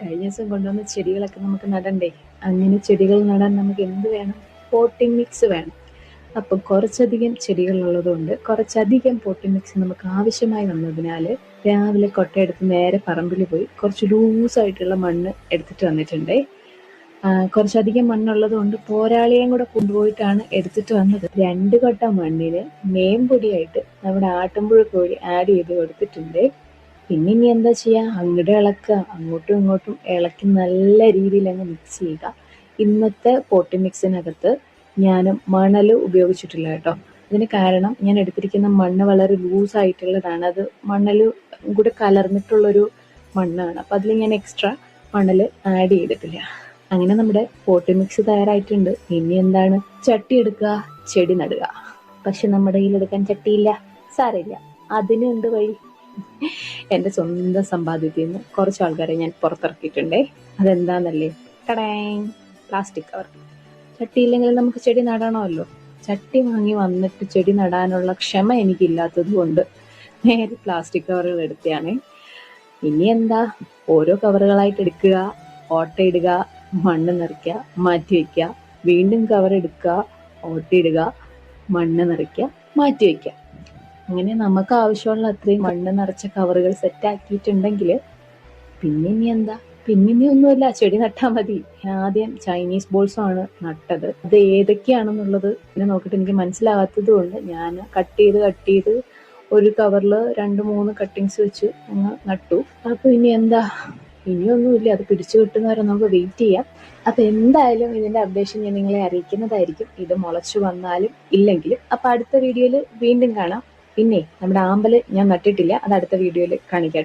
കഴിഞ്ഞ ദിവസം കൊണ്ടുവന്ന ചെടികളൊക്കെ നമുക്ക് നടണ്ടേ? അങ്ങനെ ചെടികൾ നടാൻ നമുക്ക് എന്ത് വേണം? പോട്ടിംഗ് മിക്സ് വേണം. അപ്പം കുറച്ചധികം ചെടികൾ ഉള്ളതുകൊണ്ട് കുറച്ചധികം പോട്ടിംഗ് മിക്സ് നമുക്ക് ആവശ്യമായി വന്നതിനാൽ രാവിലെ കൊട്ടയെടുത്ത് നേരെ പറമ്പിൽ പോയി കുറച്ച് ലൂസായിട്ടുള്ള മണ്ണ് എടുത്തിട്ട് വന്നിട്ടുണ്ടേ. കുറച്ചധികം മണ്ണുള്ളത് കൊണ്ട് പോരാളിയും കൂടെ കൊണ്ടുപോയിട്ടാണ് എടുത്തിട്ട് വന്നത്. രണ്ട് കൊട്ട മണ്ണിന് മേമ്പൊടിയായിട്ട് നമ്മുടെ ആട്ടുമ്പുഴ കോഴി ആഡ് ചെയ്ത് കൊടുത്തിട്ടുണ്ട്. പിന്നെ ഇനി എന്താ ചെയ്യുക അങ്ങോട്ട് ഇളക്കുക അങ്ങോട്ടും ഇങ്ങോട്ടും ഇളക്കി നല്ല രീതിയിൽ അങ്ങ് മിക്സ് ചെയ്യുക. ഇന്നത്തെ പോട്ടി മിക്സിനകത്ത് ഞാൻ മണൽ ഉപയോഗിച്ചിട്ടില്ല കേട്ടോ. അതിന് കാരണം ഞാൻ എടുത്തിരിക്കുന്ന മണ്ണ് വളരെ ലൂസായിട്ടുള്ളതാണ് അത് മണൽ കൂടെ കലർന്നിട്ടുള്ളൊരു മണ്ണാണ്. അപ്പം അതിൽ ഞാൻ എക്സ്ട്രാ മണൽ ആഡ് ചെയ്തിട്ടില്ല. അങ്ങനെ നമ്മുടെ പോട്ടി മിക്സ് തയ്യാറായിട്ടുണ്ട്. ഇനി എന്താണ്? ചട്ടി എടുക്കുക. ചെടി നടുക. പക്ഷെ നമ്മുടെ കയ്യിലെടുക്കാൻ ചട്ടിയില്ല. സാരമില്ല. അതിനുണ്ട് വഴി? എന്റെ സ്വന്തം സമ്പാദ്യത്തിൽ നിന്ന് കുറച്ച് ആൾക്കാരെ ഞാൻ പുറത്തിറക്കിയിട്ടുണ്ടേ. അതെന്താന്നല്ലേ? കടേങ് പ്ലാസ്റ്റിക് കവർ. ചട്ടി ഇല്ലെങ്കിൽ നമുക്ക് ചെടി നടണമല്ലോ. ചട്ടി വാങ്ങി വന്നിട്ട് ചെടി നടാനുള്ള ക്ഷമ എനിക്കില്ലാത്തത് കൊണ്ട് നേരെ പ്ലാസ്റ്റിക് കവറുകൾ എടുത്തതാണ്. ഇനി എന്താ? ഓരോ കവറുകളായിട്ട് എടുക്കുക ഓട്ടയിടുക മണ്ണ് നിറയ്ക്കുക മാറ്റി വയ്ക്കുക. വീണ്ടും കവർ എടുക്കുക ഓട്ടയിടുക മണ്ണ് നിറയ്ക്കുക മാറ്റി വയ്ക്കുക. അങ്ങനെ നമുക്ക് ആവശ്യമുള്ള അത്രയും മണ്ണ് നിറച്ച കവറുകൾ സെറ്റ് ആക്കിയിട്ടുണ്ടെങ്കിൽ പിന്നെ ഇനി എന്താ? പിന്നെ ഇനി ഒന്നുമില്ല. ചെടി നട്ടാൽ മതി. ആദ്യം ചൈനീസ് ബോൾസും ആണ് നട്ടത്. അത് ഏതൊക്കെയാണെന്നുള്ളത് പിന്നെ നോക്കിയിട്ട് എനിക്ക് മനസ്സിലാകാത്തത് കൊണ്ട് ഞാൻ കട്ട് ചെയ്ത് കട്ട് ചെയ്ത് ഒരു കവറിൽ രണ്ട് മൂന്ന് കട്ടിങ്സ് വെച്ച് അങ്ങ് നട്ടു. അപ്പോൾ ഇനി എന്താ? ഇനിയൊന്നുമില്ല അത് പിടിച്ചു കിട്ടുന്നവരെ നമുക്ക് വെയിറ്റ് ചെയ്യാം. അപ്പൊ എന്തായാലും ഇതിന്റെ അപ്ഡേഷൻ ഞാൻ നിങ്ങളെ അറിയിക്കുന്നതായിരിക്കും. ഇത് മുളച്ചു വന്നാലും ഇല്ലെങ്കിലും. അപ്പൊ അടുത്ത വീഡിയോയിൽ വീണ്ടും കാണാം. പിന്നെ നമ്മുടെ ആമ്പൽ ഞാൻ നട്ടിട്ടില്ല. അത് അടുത്ത വീഡിയോയിൽ കാണിക്കാം.